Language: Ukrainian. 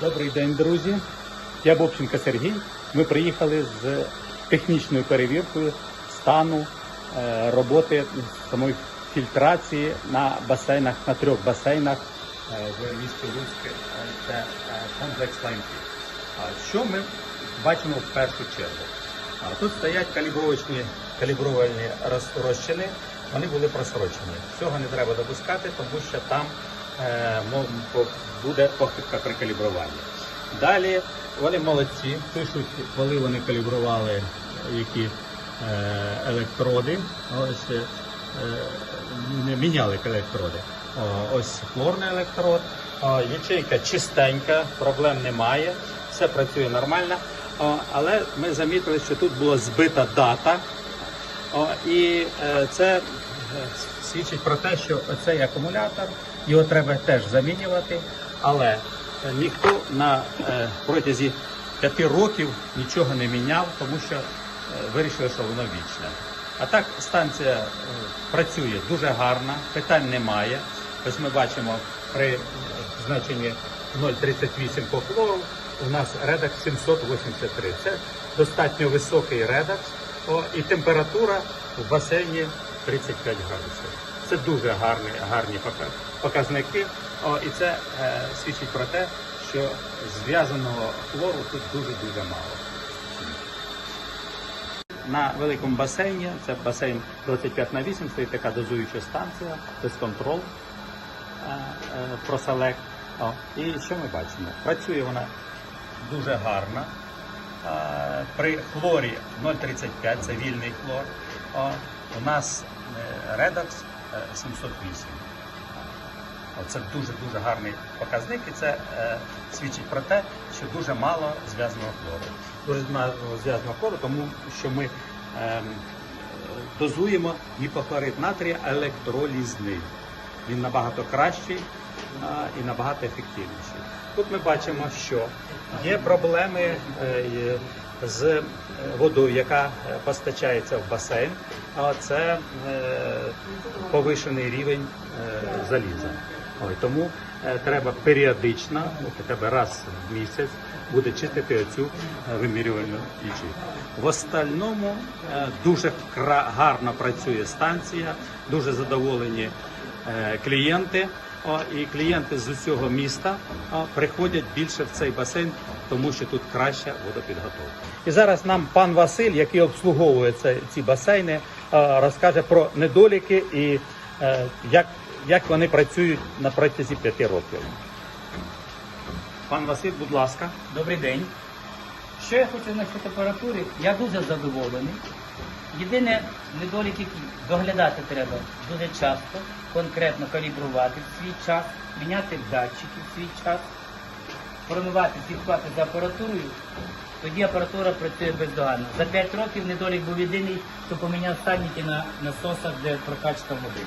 Добрий день, друзі. Я Бобченко Сергій. Ми приїхали з технічною перевіркою стану е, роботи самої фільтрації на басейнах, на трьох басейнах е, в місті Луцьк. Е, Це комплекс Лайнфі. Що ми бачимо в першу чергу? Тут стоять калібровочні калібрувальні розчини, вони були просрочені. Цього не треба допускати, тому що там буде похибка при калібруванні. Далі вони молодці, пишуть, коли вони калібрували які е, електроди. Ось е, е, міняли електроди. Ось хлорний електрод. Ячейка чистенька, проблем немає, все працює нормально. Але ми замітили, що тут була збита дата. І е, це е, свідчить про те, що цей акумулятор його треба теж замінювати, але е, ніхто на е, протязі п'яти років нічого не міняв, тому що е, вирішили, що воно вічне. А так станція е, працює дуже гарно, питань немає. Ось ми бачимо при е, значенні 0,38 по хлору у нас редакс 783. Це достатньо високий редакс. І температура в басейні 35 градусів. Це дуже гарні, гарні показники. О, і це е, свідчить про те, що зв'язаного хлору тут дуже-дуже мало. На великому басейні, це басейн 25 на 8, стоїть така дозуюча станція, безконтрол проселект. І що ми бачимо? Працює вона дуже гарно. Е, При хлорі 0,35, це вільний хлор. О, У нас е, е, 708. Це дуже-дуже гарний показник, і це е, свідчить про те, що дуже мало зв'язаного хлору. Дуже мало зв'язаного хлору, тому що ми ем, дозуємо гіпохлорид натрія електролізний. Він набагато кращий а, і набагато ефективніший. Тут ми бачимо, що є проблеми е, з е, водою, яка е, постачається в басейн, а це е, повишений рівень заліза. Тому треба періодично, ну, хоча б раз в місяць, буде чистити оцю вимірювальну ячейку. В остальному дуже гарно працює станція, дуже задоволені клієнти. І клієнти з усього міста приходять більше в цей басейн, тому що тут краща водопідготовка. І зараз нам пан Василь, який обслуговує ці басейни, розкаже про недоліки і е, як, як вони працюють на протязі п'яти років. Пан Василь, будь ласка. Добрий день. Що я хочу насчет температури? Я дуже задоволений. Єдине недолік, який доглядати треба дуже часто, конкретно калібрувати в свій час, міняти датчики в свій час, промивати, слідкувати за апаратурою, тоді апаратура працює бездоганно. За 5 років недолік був єдиний, що поміняв сальники на насосах, де прокачка води.